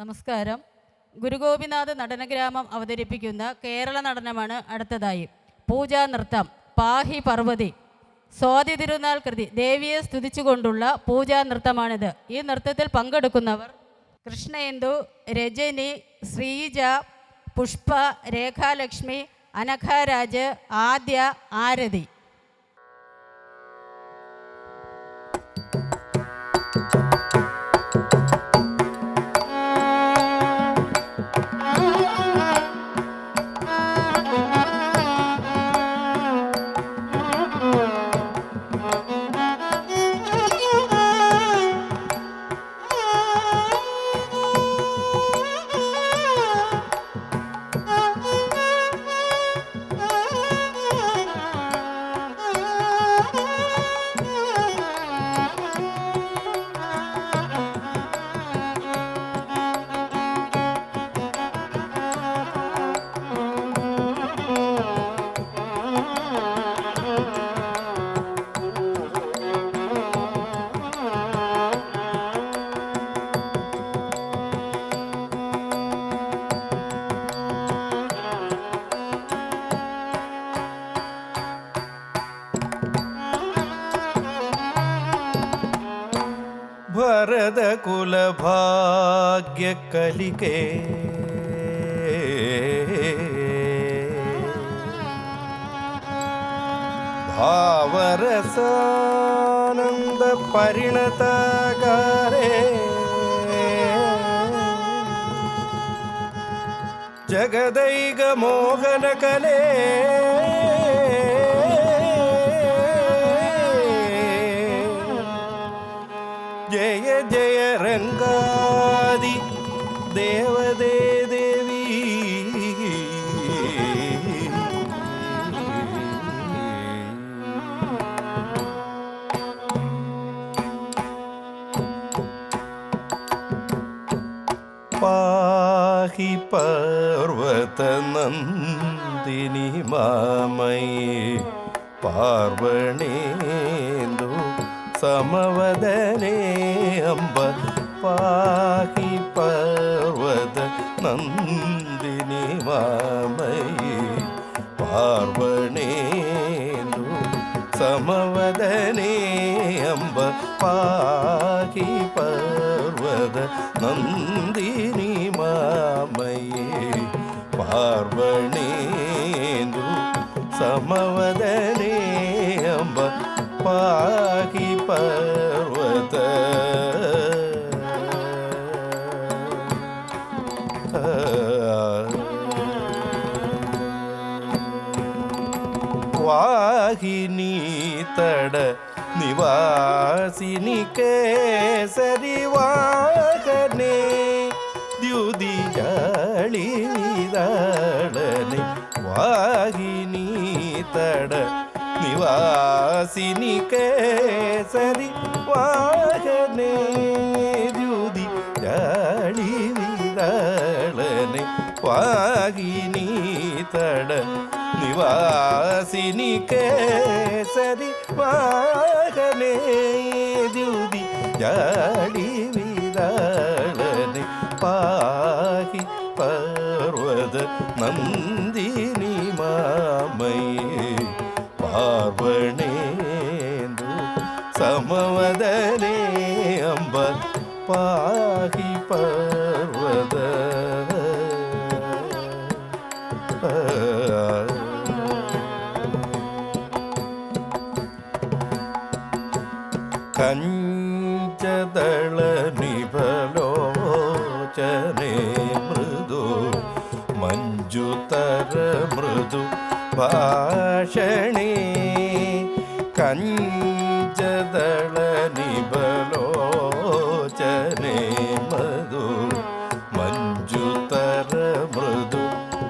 നമസ്കാരം. ഗുരുഗോപിനാഥ് നടനഗ്രാമം അവതരിപ്പിക്കുന്ന കേരള നടനമാണ് അടുത്തതായി. പൂജാ നൃത്തം പാഹി പർവതി സ്വാതി തിരുനാൾ കൃതി ദേവിയെ സ്തുതിച്ചുകൊണ്ടുള്ള പൂജാ നൃത്തമാണിത്. ഈ നൃത്തത്തിൽ പങ്കെടുക്കുന്നവർ കൃഷ്ണേന്ദു രജനി ശ്രീജ പുഷ്പ രേഖാലക്ഷ്മി അനഘാരാജ് ആദ്യ ആരതി. ഭരതകുലഭാഗ്യകലികേ ഭാവരസാനന്ദ പരിണതകാരേ. ജഗദൈക മോഹനകലേ ജയ ജയ രംഗാതി ദേവദേ ദേവി. പാഹി പർവത നന്ദിനി മാമയേ പാർവണേന്ദു സമവദനേ. അംബ പാഹി പർവത നന്ദിനി മാമയേ പാർവണേന്ദു സമവദനേ അംബ പാഹി പർവത നന്ദിനി മാമയേ പാർവണേന്ദു സമവദനേ അംബ പാഹി പർവത തട നിവാസിനി കേസരി വാഹനേ ദ്യുതിയാളി വിരാളനെ വാഹിനി തട നിവാസിനി കേസരി വാഹനേ ദ്യുതി യാളി വിരാളനെ വാഹിനി തട നിവാസിനി കേസരി വാഹനേ ദ്യുതി യാളി വിരാളനെ പാഹി പർവത നന്ദിനി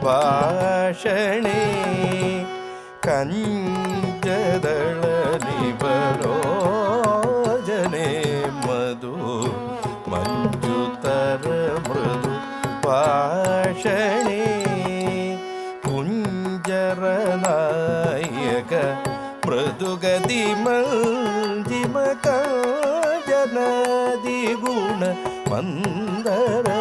ഭാഷണേ കഞ്ചദള മധു മഞ്ജുതര മൃദു ഭാഷണേ കുഞ്ചരനായക മൃദുഗതി മഞ്ജിമ ജനതി ഗുണ മന്ദരഗമനേ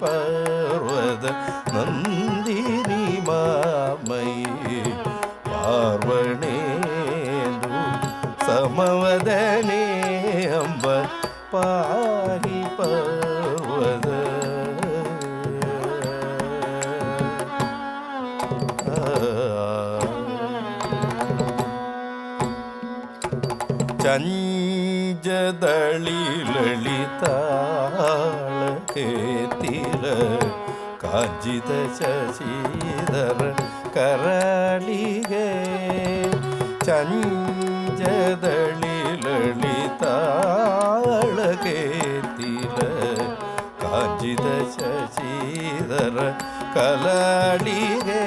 പർവത നന്ദിനി മാമയേ ശശീധര കരളികേ ചഞ്ചദളിലളിതാളകേത്തില കാഞ്ചിത ശശീധര കലാളികേ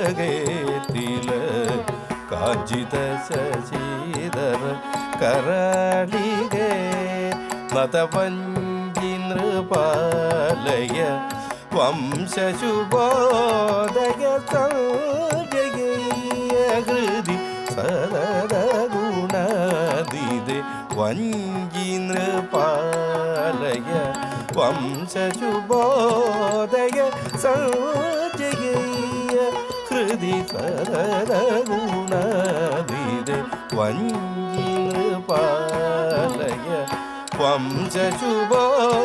ചഞ്ചദളിലളിതാളകേത്തില കാഞ്ചിത ശശീധര കരളികേ മതവഞ്ചി നൃപാലയ വംശശുബോധയ സഞ്ജയ ഹൃദി സരദഗുണദിത് വഞ്ചി നൃപാലയ വംശശുബോധയ സജയ ഹൃദി സരദഗുണദിത് വഞ്ചി വംശശുബോധയ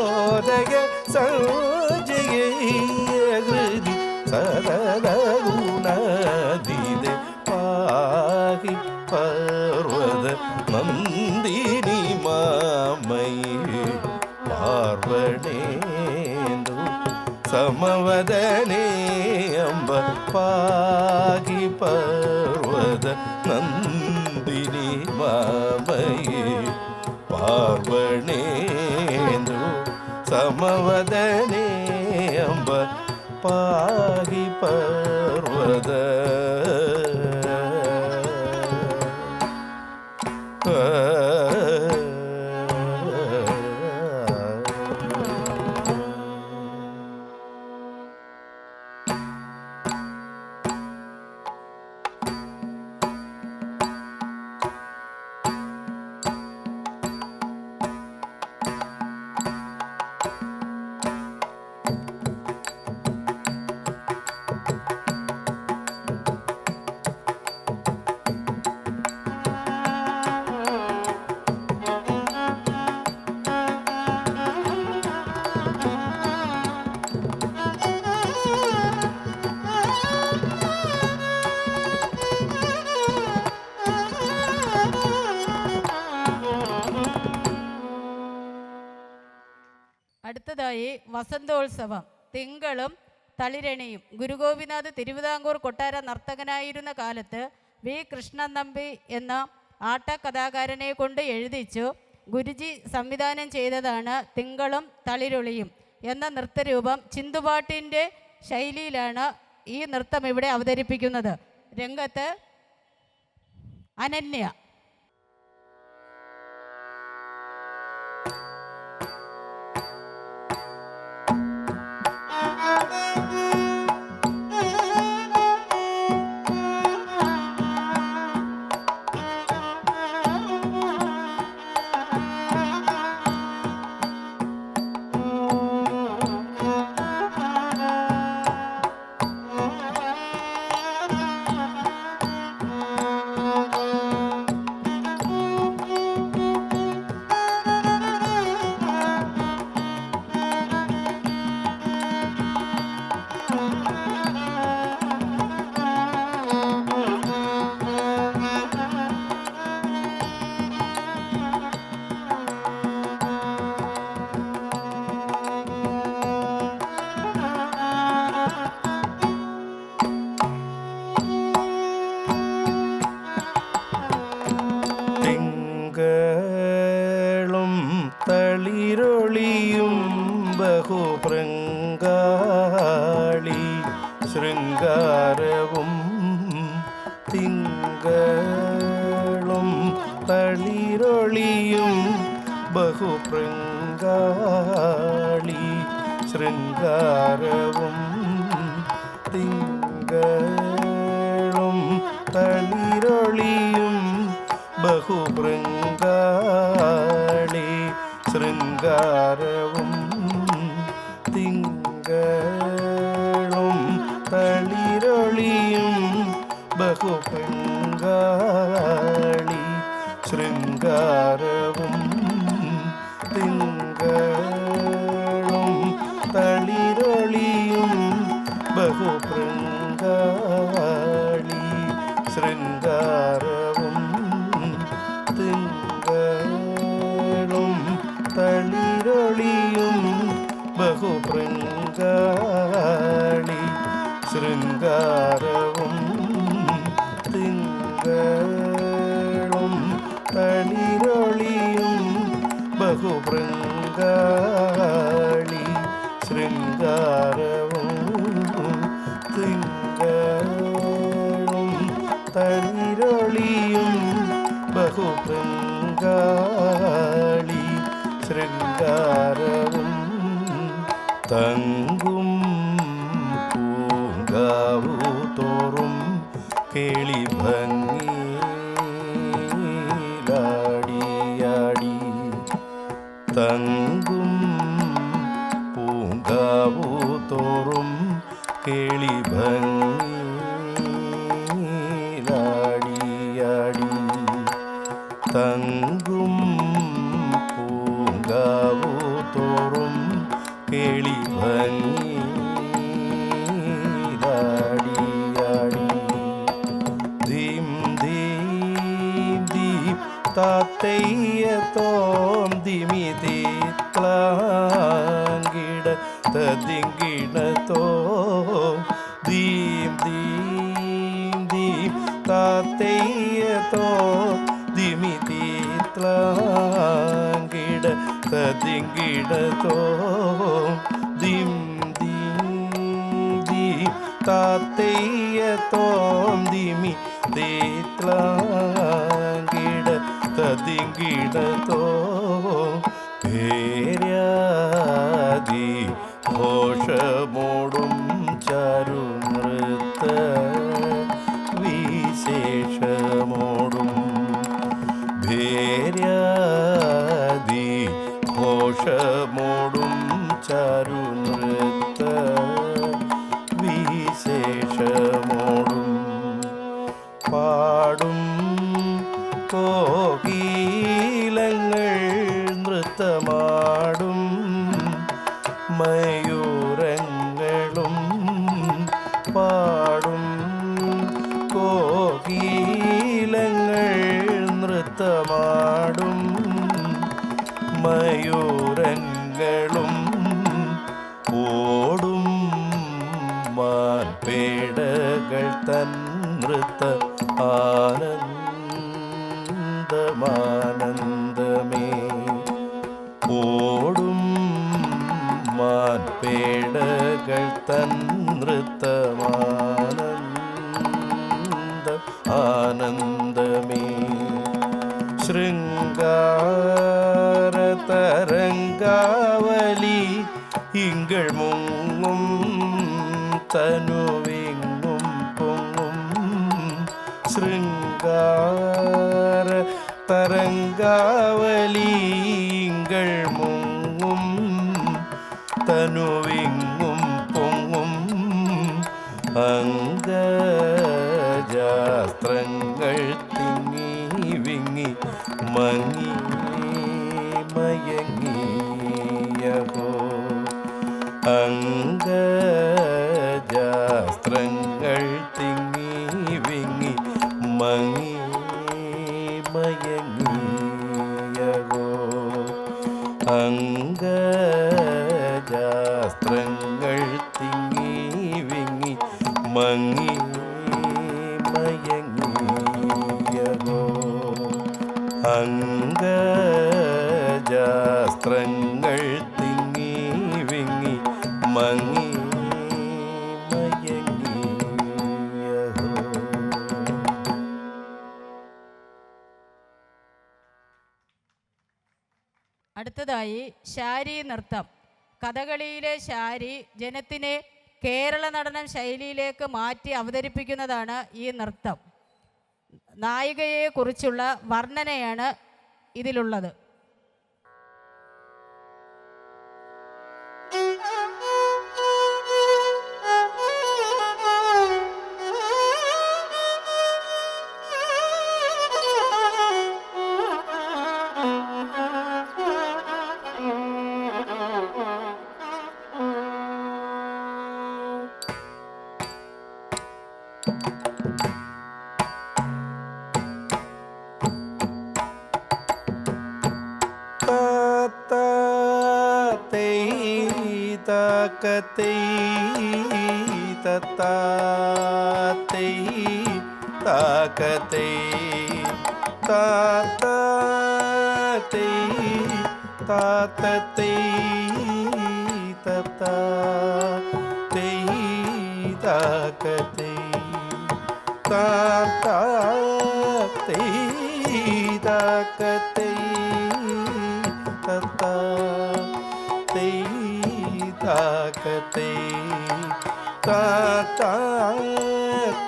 സഞ്ജയ ഹൃദി സരദഗുണദിത് പാഹി പർവത നന്ദിനി മാമയേ പാർവണേന്ദു സമവദനേ അമ്പ പാഹി സമവദനേ അമ്പ പാഹി പർവത അടുത്തതായി വസന്തോത്സവം തിങ്കളും തളിരണിയും. ഗുരുഗോപിനാഥ് തിരുവിതാംകൂർ കൊട്ടാര നർത്തകനായിരുന്ന കാലത്ത് വി. കൃഷ്ണൻ നമ്പി എന്ന ആട്ടക്കഥാകാരനെ കൊണ്ട് എഴുതിച്ചു ഗുരുജി സംവിധാനം ചെയ്തതാണ് തിങ്കളും തളിരൊളിയും എന്ന നൃത്തരൂപം ചിന്തുപാട്ടിന്റെ ശൈലിയിലാണ് ഈ നൃത്തം ഇവിടെ അവതരിപ്പിക്കുന്നത്. രംഗത്ത് അനന്യ വാരവും തിങ്കളും തളിരൊളിയും ബഹുപൃങ്കാളി ശൃംഗാരവും തിങ്കളും തളിരൊളിയും ബഹുപൃങ്കാളി ശൃംഗാരവും 들은가를 conversation. നൃത്തമാ. അംഗജാസ്ത്രങ്ങൾ തിങ്ങി വിങ്ങി മങ്ങി മയങ്ങിയോ അംഗജാസ്ത്രങ്ങൾ അടുത്തതായി ശാരി നൃത്തം. കഥകളിയിലെ ശാരി ജനത്തിനെ കേരള നടനം ശൈലിയിലേക്ക് മാറ്റി അവതരിപ്പിക്കുന്നതാണ് ഈ നൃത്തം. നായികയെക്കുറിച്ചുള്ള വർണനയാണ് ഇതിലുള്ളത്. தக்கத்தை தத்தாத்தை தாக்கத்தை தாத்தாத்தை தாத்தத்தை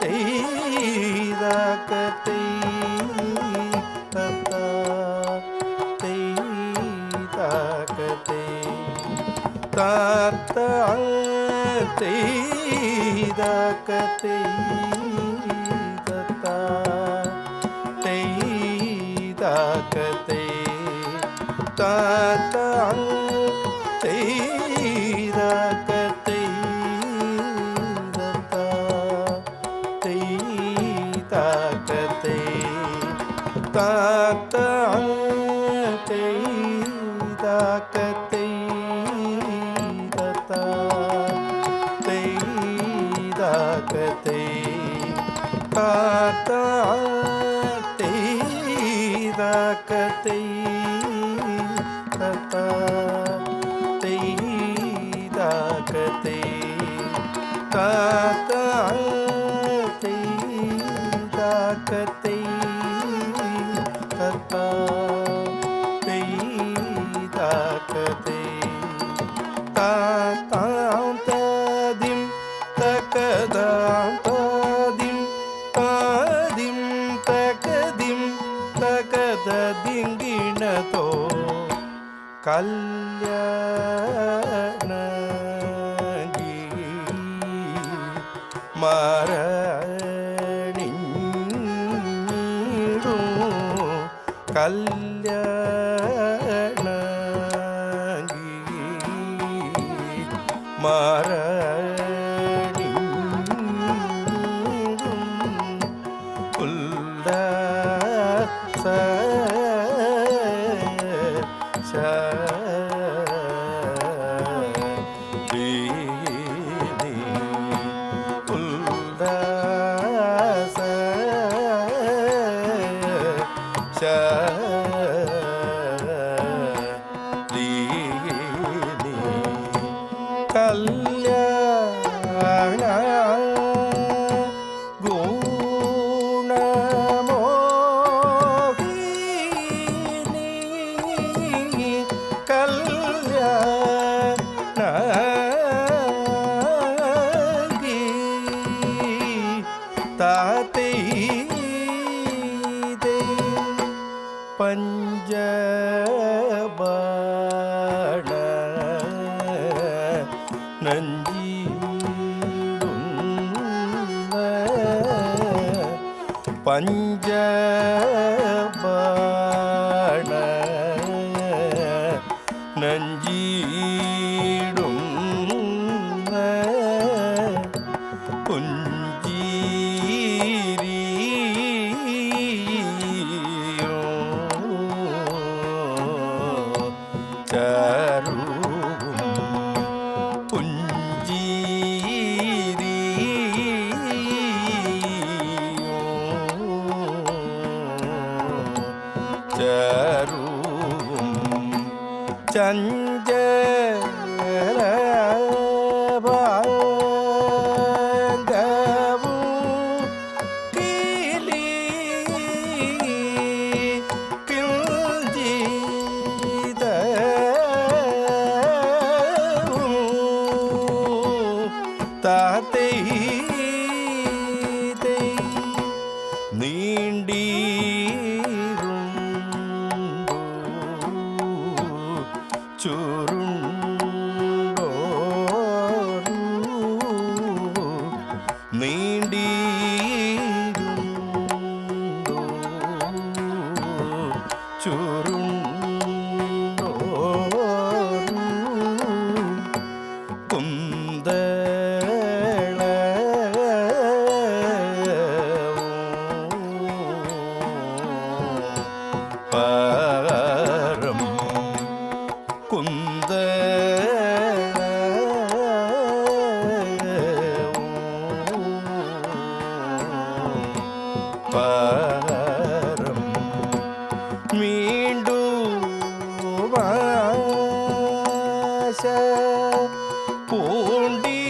தெய்தாக்கத்தை தத்தா தெய்தாக்கத்தை தாத்த தெய்தாக்கத்தை தத்தா தெய்தாக்கத்தை தாத்த താക്കത്തേ താത്ത തേയ് താക്കത്തേ തത്ത തേയ് താക്കത്തേ താത്താം തദിം തകദാം തദിം താദിം തകദിം തകദദിങ്കിണതോ time. جبار தெய்வத்தை பூண்டி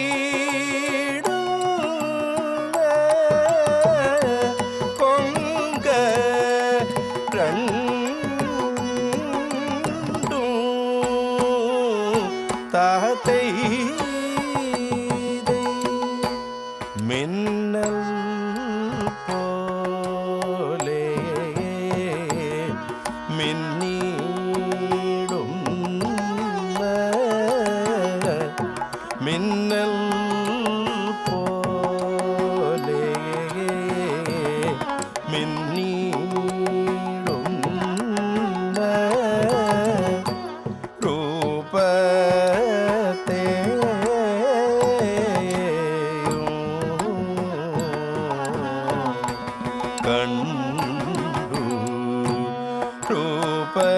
ರೂಪೇ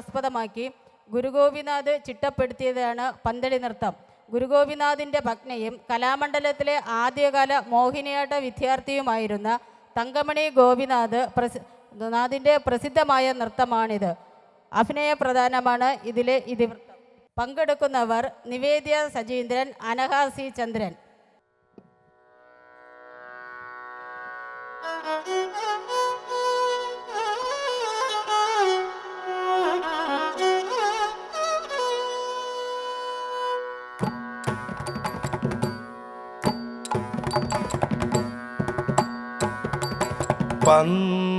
ആസ്പദമാക്കി ഗുരുഗോപിനാഥ് ചിട്ടപ്പെടുത്തിയതാണ് പന്തളി നൃത്തം. ഗുരുഗോപിനാഥിന്റെ ഭഗ്നയും കലാമണ്ഡലത്തിലെ ആദ്യകാല മോഹിനിയാട്ട വിദ്യാർത്ഥിയുമായിരുന്ന തങ്കമണി ഗോപിനാഥ് പ്രസി നാഥിന്റെ പ്രസിദ്ധമായ നൃത്തമാണിത്. അഭിനയ പ്രധാനമാണ് ഇതിലെ ഇതി പങ്കെടുക്കുന്നവർ നിവേദ്യ സജീന്ദ്രൻ അനഹാസി ചന്ദ്രൻ. പന്തടിക്കാം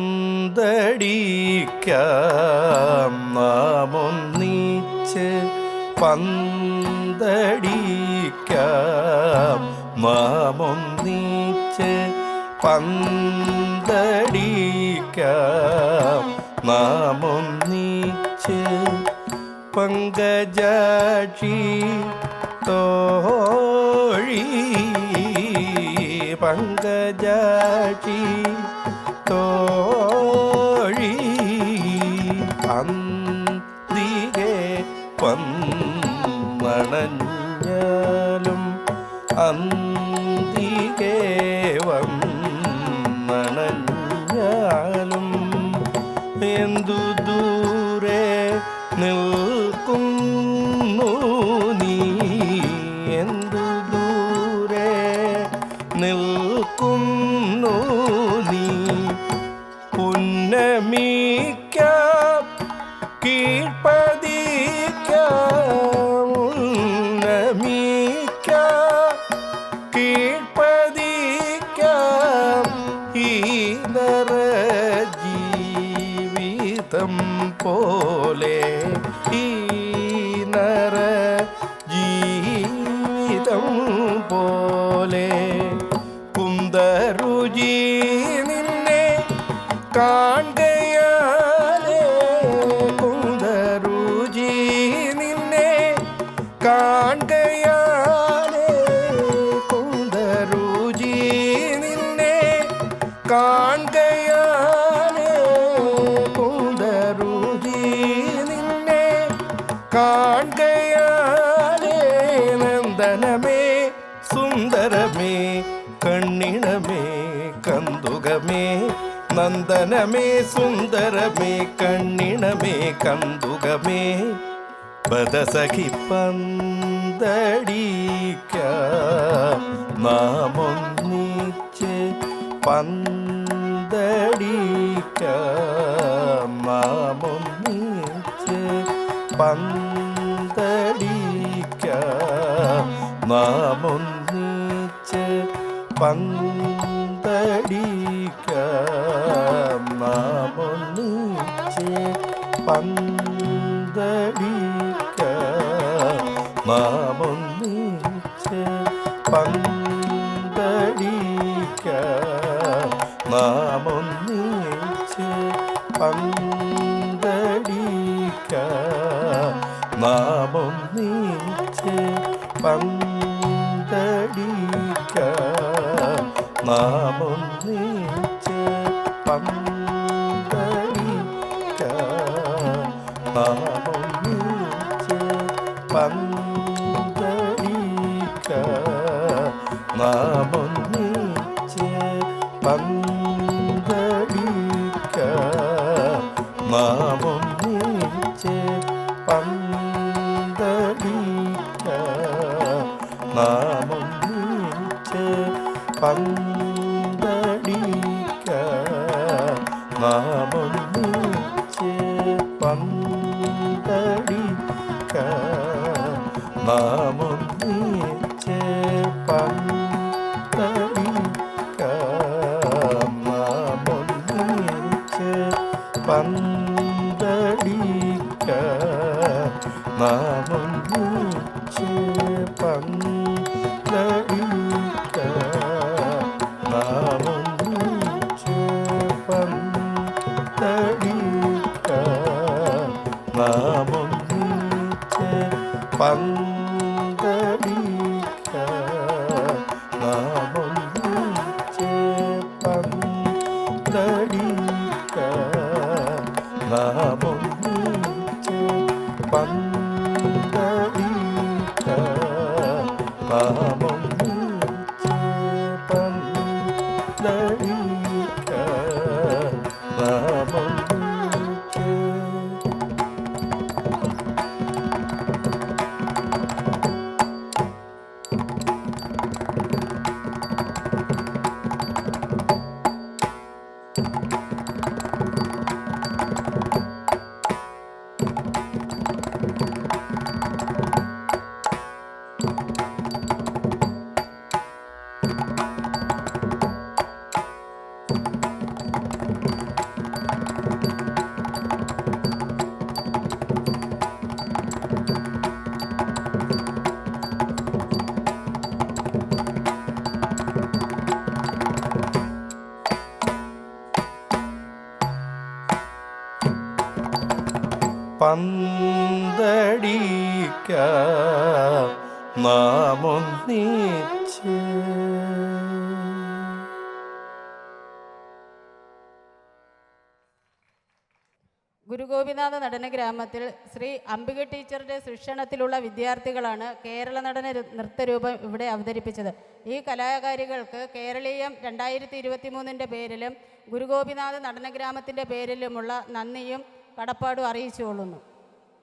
പന്തടിക്കാമൊന്നിച്ച് പന്തടിക്കാമൊന്നിച്ച് പന്തടിക്കാം നാം ഒന്നിച്ച് പന്തടിക്കാം നാം ഒന്നിച്ച് പങ്കജാക്ഷി തോഴി പങ്കജാക്ഷി കീഴ്പതിക്കാം ഈ ജീവിതം പോലെ ഈ സുന്ദരമേ സുന്ദരമേ കണ്ണിണമേ കന്തുകമേ ബദസഖി പന്തടിക്ക. നാമൊന്നിച്ച് പന്തടിക്ക. നാമൊന്നിച്ച് പന്തടിക്ക. നാമൊന്നിച്ച് പന്ത pantai. Bye. 还 ഗ്രാമത്തിൽ ശ്രീ അംബിക ടീച്ചറുടെ ശിക്ഷണത്തിലുള്ള വിദ്യാർത്ഥികളാണ് കേരള നടന നൃത്തരൂപം ഇവിടെ അവതരിപ്പിച്ചത്. ഈ കലാകാരികൾക്ക് കേരളീയം രണ്ടായിരത്തി ഇരുപത്തി മൂന്നിന്റെ പേരിലും ഗുരുഗോപിനാഥ് നടന ഗ്രാമത്തിന്റെ പേരിലുമുള്ള നന്ദിയും കടപ്പാടും അറിയിച്ചുകൊള്ളുന്നു.